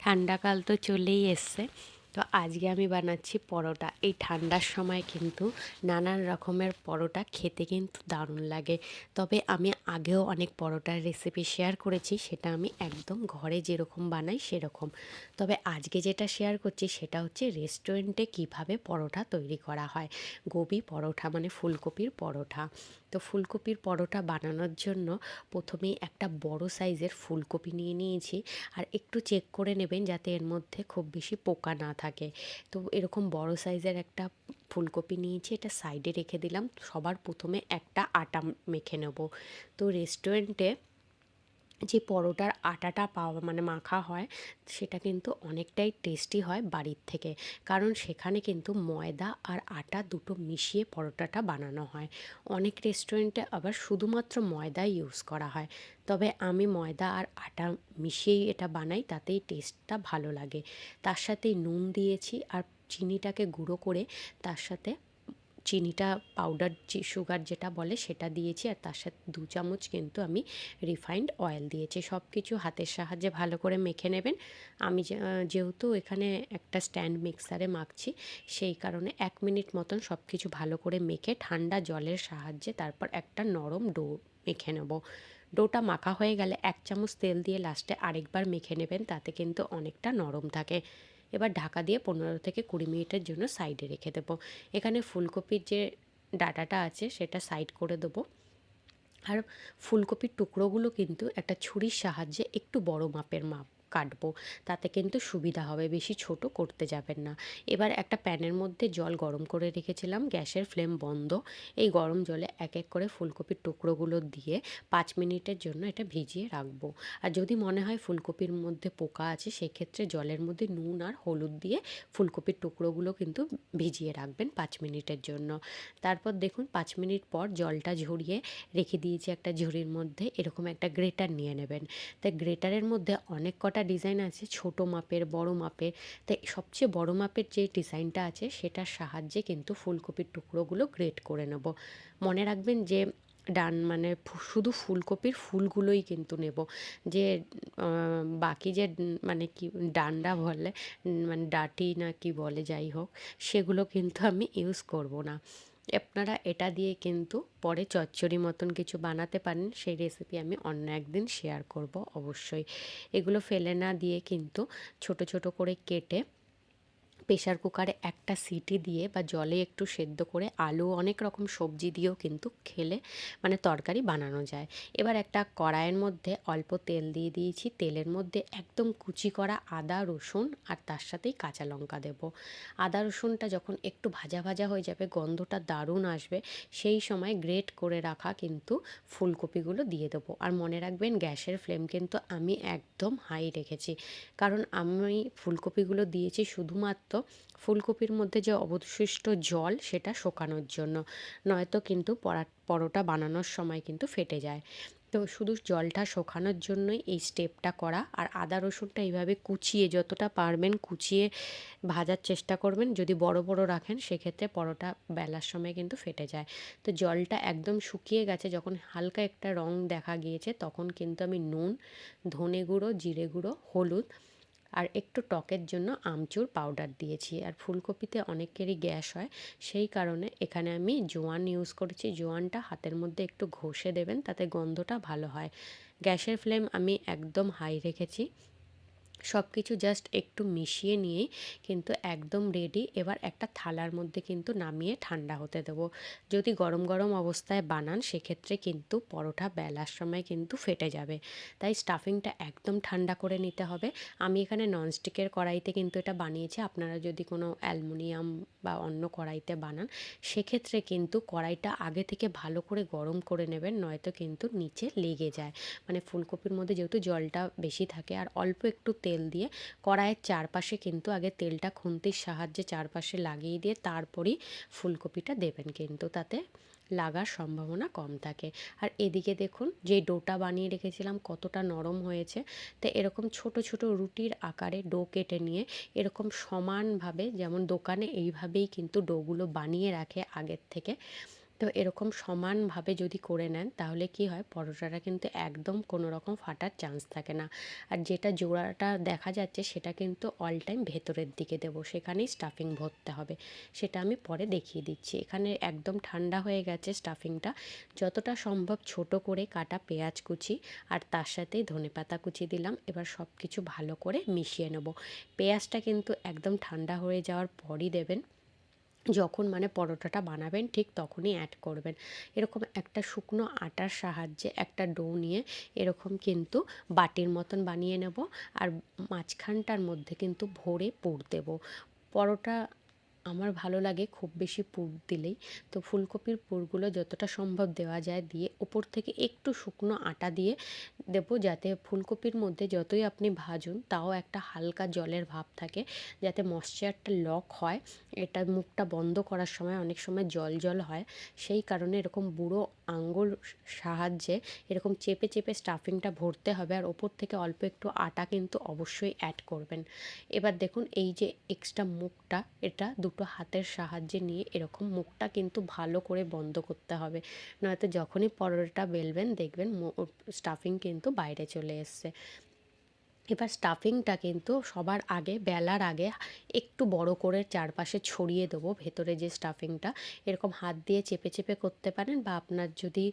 ঠান্ডাকাল তো চলেই এসছে। তো আজকে আমি বানাচ্ছি পরোটা। এই ঠান্ডার সময় কিন্তু নানান রকমের পরোটা খেতে কিন্তু দারুণ লাগে। তবে আমি আগেও অনেক পরোটার রেসিপি শেয়ার করেছি, সেটা আমি একদম ঘরে যেরকম বানাই সেরকম। তবে আজকে যেটা শেয়ার করছি সেটা হচ্ছে রেস্টুরেন্টে কীভাবে পরোটা তৈরি করা হয়। গোবি পরোটা মানে ফুলকপির পরোটা। তো ফুলকপির পরোটা বানানোর জন্য প্রথমেই একটা বড় সাইজের ফুলকপি নিয়ে নিয়েছি। আর একটু চেক করে নেবেন যাতে এর মধ্যে খুব বেশি পোকা না থাকে। তো এরকম বড় সাইজের একটা ফুলকপি নিয়েছি, এটা সাইডে রেখে দিলাম। সবার প্রথমে একটা আটা মেখে নেব। তো রেস্টুরেন্টে যে পরোটার আটাটা পাওয়া মানে মাখা হয়, সেটা কিন্তু অনেকটাই টেস্টি হয় বাড়ির থেকে। কারণ সেখানে কিন্তু ময়দা আর আটা দুটো মিশিয়ে পরোটাটা বানানো হয়। অনেক রেস্টুরেন্টে আবার শুধুমাত্র ময়দাই ইউজ করা হয়। তবে আমি ময়দা আর আটা মিশিয়েই এটা বানাই, তাতেই টেস্টটা ভালো লাগে। তার সাথে নুন দিয়েছি আর চিনিটাকে গুঁড়ো করে তার সাথে চিনিটা পাউডার যে সুগার যেটা বলে সেটা দিয়েছি আর তার সাথে দু চামচ কিন্তু আমি রিফাইন্ড অয়েল দিয়েছি। সব কিছু হাতের সাহায্যে ভালো করে মেখে নেবেন। আমি যেহেতু এখানে একটা স্ট্যান্ড মিক্সারে মাখছি, সেই কারণে এক মিনিট মতন সব কিছু ভালো করে মেখে ঠান্ডা জলের সাহায্যে তারপর একটা নরম ডো মেখে নেব। ডোটা মাখা হয়ে গেলে এক চামচ তেল দিয়ে লাস্টে আরেকবার মেখে নেবেন, তাতে কিন্তু অনেকটা নরম থাকে। এবার ঢাকা দিয়ে পনেরো থেকে কুড়ি মিনিটের জন্য সাইডে রেখে দেবো। এখানে ফুলকপির যে ডাটাটা আছে সেটা সাইড করে দেবো। আর ফুলকপির টুকরোগুলো কিন্তু একটা ছুরির সাহায্যে একটু বড় মাপের মাপ কাটবো, তাতে কিন্তু সুবিধা হবে, বেশি ছোট করতে যাবেন না। এবার একটা প্যানের মধ্যে জল গরম করে রেখেছিলাম, গ্যাসের ফ্লেম বন্ধ। এই গরম জলে এক এক করে ফুলকপির টুকরোগুলো দিয়ে পাঁচ মিনিটের জন্য এটা ভিজিয়ে রাখব। আর যদি মনে হয় ফুলকপির মধ্যে পোকা আছে, সেক্ষেত্রে জলের মধ্যে নুন আর হলুদ দিয়ে ফুলকপির টুকরোগুলো কিন্তু ভিজিয়ে রাখবেন পাঁচ মিনিটের জন্য। তারপর দেখুন, পাঁচ মিনিট পর জলটা ঝরিয়ে রেখে দিয়েছি একটা ঝুড়ির মধ্যে, এরকম একটা গ্রেটার নিয়ে নেবেন। তাই গ্রেটারের মধ্যে অনেক কটা ডিজাইন আছে? ছোট মাপের, বড় মাপের। তাই সবচেয়ে বড় মাপের যে ডিজাইনটা আছে, সেটার সাহায্যে কিন্তু ফুলকপির টুকরোগুলো গ্রেট করে নেব। মনে রাখবেন যে ডান মানে শুধু ফুলকপির ফুলগুলোই কিন্তু নেব। যে বাকি যে মানে কি, ডান্ডা বলে মানে ডাটি না কি বলে যাই হোক, সেগুলো কিন্তু আমি ইউজ করব না। আপনারা এটা দিয়ে কিন্তু পরে চচ্চড়ি মতন কিছু বানাতে পারেন, সেই রেসিপি আমি অন্য একদিন শেয়ার করব অবশ্যই। এগুলো ফেলে না দিয়ে কিন্তু ছোট ছোট করে কেটে প্রেশার কুকারে একটা সিটি দিয়ে বা জলে একটু সেদ্ধ করে আলু অনেক রকম সবজি দিয়েও কিন্তু খেলে মানে তরকারি বানানো যায়। এবার একটা কড়াইয়ের মধ্যে অল্প তেল দিয়ে দিয়েছি। তেলের মধ্যে একদম কুচি করা আদা, রসুন আর তার সাথেই কাঁচা লঙ্কা দেব। আদা, রসুনটা যখন একটু ভাজা ভাজা হয়ে যাবে, গন্ধটা দারুণ আসবে, সেই সময় গ্রেট করে রাখা কিন্তু ফুলকপিগুলো দিয়ে দেবো। আর মনে রাখবেন, গ্যাসের ফ্লেম কিন্তু আমি একদম হাই রেখেছি। কারণ আমি ফুলকপিগুলো দিয়েছি শুধুমাত্র ফুলকপির মধ্যে যে অবশিষ্ট জল সেটা শোকানোর জন্য। নয়তো কিন্তু পরোটা বানানোর সময় কিন্তু ফেটে যায়। তো শুধু জলটা শোকানোর জন্যই এই স্টেপটা করা। আর আদা রসুনটা এইভাবে কুচিয়ে যতটা পারবেন কুচিয়ে ভাজার চেষ্টা করবেন। যদি বড় বড় রাখেন সেক্ষেত্রে পরোটা বেলার সময় কিন্তু ফেটে যায়। তো জলটা একদম শুকিয়ে গেছে, যখন হালকা একটা রং দেখা গিয়েছে, তখন কিন্তু আমি নুন, ধনে গুঁড়ো, জিরে গুঁড়ো, হলুদ আর একটু টকের জন্য আমচুর পাউডার দিয়েছি। আর ফুলকপিতে অনেকেরই গ্যাস হয়, সেই কারণে এখানে আমি জোয়ান ইউজ করেছি। জোয়ানটা হাতের মধ্যে একটু ঘষে দেবেন, তাতে গন্ধটা ভালো হয়। গ্যাসের ফ্লেম আমি একদম হাই রেখেছি। সব কিছু জাস্ট একটু মিশিয়ে নিয়েই কিন্তু একদম রেডি এবার একটা থালার মধ্যে কিন্তু নামিয়ে ঠান্ডা হতে দেবো। যদি গরম গরম অবস্থায় বানান, সেক্ষেত্রে কিন্তু পরোটা বেলার সময় কিন্তু ফেটে যাবে। তাই স্টাফিংটা একদম ঠান্ডা করে নিতে হবে। আমি এখানে ননস্টিকের কড়াইতে কিন্তু এটা বানিয়েছি। আপনারা যদি কোনো অ্যালমোনিয়াম বা অন্য কড়াইতে বানান, সেক্ষেত্রে কিন্তু কড়াইটা আগে থেকে ভালো করে গরম করে নেবেন, নয়তো কিন্তু নিচে লেগে যায়। মানে ফুলকপির মধ্যে যেহেতু জলটা বেশি থাকে, আর অল্প একটু তেল দিয়ে। কড়াইয়ের চারপাশে কিন্তু আগে তেলটা খুন্তির সাহায্যে চারপাশে লাগিয়ে দিয়ে তারপরই ফুলকপিটা দেবেন কিন্তু। তাতে লাগার সম্ভাবনা কম থাকে। আর এদিকে দেখুন, যে ডোটা বানিয়ে রেখেছিলাম কতটা নরম হয়েছে। তো এরকম ছোট ছোট রুটির আকারে ডো কেটে নিয়ে এরকম সমানভাবে, যেমন দোকানে এইভাবেই কিন্তু ডোগুলো বানিয়ে রাখে আগের থেকে তো এরকম সমানভাবে যদি করে নেন, তাহলে কি হয়? পরোটাটা কিন্তু একদম কোনো রকম ফাটার চান্স থাকে না। আর যেটা জোড়াটা দেখা যাচ্ছে, সেটা কিন্তু অল টাইম ভেতরের দিকে দেবো। সেখানেই স্টাফিং ভরতে হবে। সেটা আমি পরে দেখিয়ে দিচ্ছি। এখানে একদম ঠান্ডা হয়ে গেছে স্টাফিংটা যতটা সম্ভব ছোট করে কাটা পেঁয়াজ কুচি আর তার সাথেই ধনে পাতা কুচি দিলাম। এবার সব কিছু ভালো করে মিশিয়ে নেব। পেঁয়াজটা কিন্তু একদম ঠান্ডা হয়ে যাওয়ার পরই দেবেন। যখন মানে পরোটাটা বানাবেন, ঠিক তখনই অ্যাড করবেন। এরকম একটা শুকনো আটার সাহায্যে একটা ডো নিয়ে এরকম কিন্তু বাটির মতন বানিয়ে নেব, আর মাঝখানটার মধ্যে কিন্তু ভরে পুর দেবো। পরোটা আমার ভালো লাগে খুব বেশি পুর দিলেই। তো ফুলকপির পুরগুলো যতটা সম্ভব দেওয়া যায় দিয়ে ওপর থেকে একটু শুকনো আটা দিয়ে দেবো যাতে ফুলকপির মধ্যে যতই আপনি ভাজুন তাও একটা হালকা জলের ভাব থাকে যাতে মশ্চারটা লক হয়। এটা মুখটা বন্ধ করার সময় অনেক সময় জল জল হয়। সেই কারণে এরকম বুড়ো আঙ্গুল সাহায্যে এরকম চেপে চেপে স্টাফিংটা ভরতে হবে আর ওপর থেকে অল্প একটু আটা কিন্তু অবশ্যই অ্যাড করবেন। এবার দেখুন এই যে এক্সট্রা মুখটা এটা দুটো হাতের সাহায্যে নিয়ে এরকম মুখটা কিন্তু ভালো করে বন্ধ করতে হবে। নয়তো যখনই পরোটাটা বেলবেন, দেখবেন স্টাফিং কিন্তু বাইরে চলে এসছে। এবার স্টাফিংটা কিন্তু সবার আগে, বেলার আগে একটু বড় করে চারপাশে ছড়িয়ে দেবো ভেতরে যে স্টাফিংটা এরকম হাত দিয়ে চেপে চেপে করতে পারেন বা আপনার যদি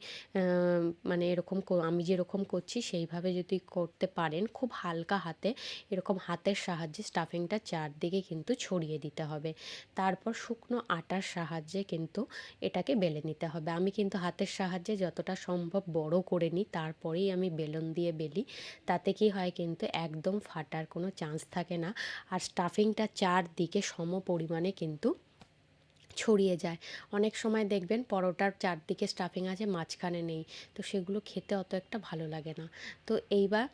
মানে এরকম আমি যেরকম করছি সেইভাবে যদি করতে পারেন, খুব হালকা হাতে এরকম হাতের সাহায্যে স্টাফিংটা চারদিকে কিন্তু ছড়িয়ে দিতে হবে। তারপর শুকনো আটার সাহায্যে কিন্তু এটাকে বেলে নিতে হবে। আমি কিন্তু হাতের সাহায্যে যতটা সম্ভব বড় করে নিই, তারপরেই আমি বেলন দিয়ে বেলি। তাতে কি হয় কিন্তু একদম ফাটার কোনো চান্স থাকে না। আর স্টাফিংটা চারদিকে সম পরিমাণে কিন্তু ছড়িয়ে যায়। অনেক সময় দেখবেন পরোটার চারদিকে স্টাফিং আছে, মাঝখানে নেই। তো সেগুলো খেতে অত একটা ভালো লাগে না। তো এইবার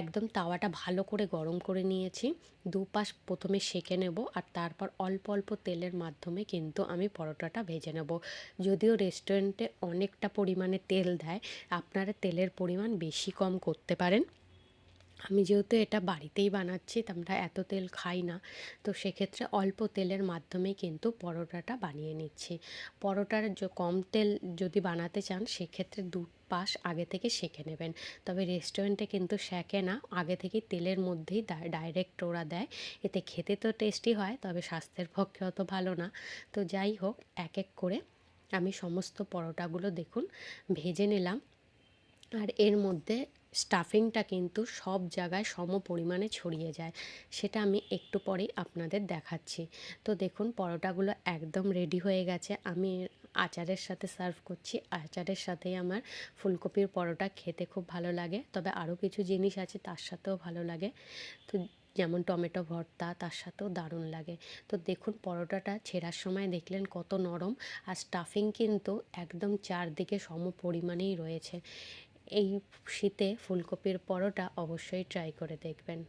একদম তাওয়াটা ভালো করে গরম করে নিয়েছি। দুপাশ প্রথমে সেঁকে নেব আর তারপর অল্প অল্প তেলের মাধ্যমে কিন্তু আমি পরোটাটা ভেজে নেব। যদিও রেস্টুরেন্টে অনেকটা পরিমাণে তেল দেয়, আপনারা তেলের পরিমাণ বেশি কম করতে পারেন। আমি যেহেতু এটা বাড়িতেই বানাচ্ছি আমরা এত তেল খাই না। তো সেক্ষেত্রে অল্প তেলের মাধ্যমে কিন্তু পরোটাটা বানিয়ে নিচ্ছি। পরোটার কম তেল যদি বানাতে চান, সেক্ষেত্রে দু পাশ আগে থেকে সেঁকে নেবেন। তবে রেস্টুরেন্টে কিন্তু সেঁকে না, আগে থেকে তেলের মধ্যেই ডাইরেক্ট ওরা দেয়। এতে খেতে তো টেস্টি হয়, তবে স্বাস্থ্যের পক্ষে অত ভালো না। তো যাই হোক, এক এক করে আমি সমস্ত পরোটাগুলো দেখুন, ভেজে নিলাম। আর এর মধ্যে স্টাফিংটা কিন্তু সব জায়গায় সম পরিমাণে ছড়িয়ে যায়। সেটা আমি একটু পরেই আপনাদের দেখাচ্ছি। তো দেখুন, পরোটাগুলো একদম রেডি হয়ে গেছে। আমি আচারের সাথে সার্ভ করছি। আচারের সাথেই আমার ফুলকপির পরোটা খেতে খুব ভালো লাগে। তবে আরও কিছু জিনিস আছে, তার সাথেও ভালো লাগে। তো যেমন টমেটো ভর্তা, তার সাথেও দারুণ লাগে। তো দেখুন, পরোটাটা ছেঁড়ার সময় দেখলেন কত নরম। আর স্টাফিং কিন্তু একদম চারদিকে সম পরিমাণেই রয়েছে। এই শীতে ফুলকপির পরোটা অবশ্যই ট্রাই করে দেখবেন।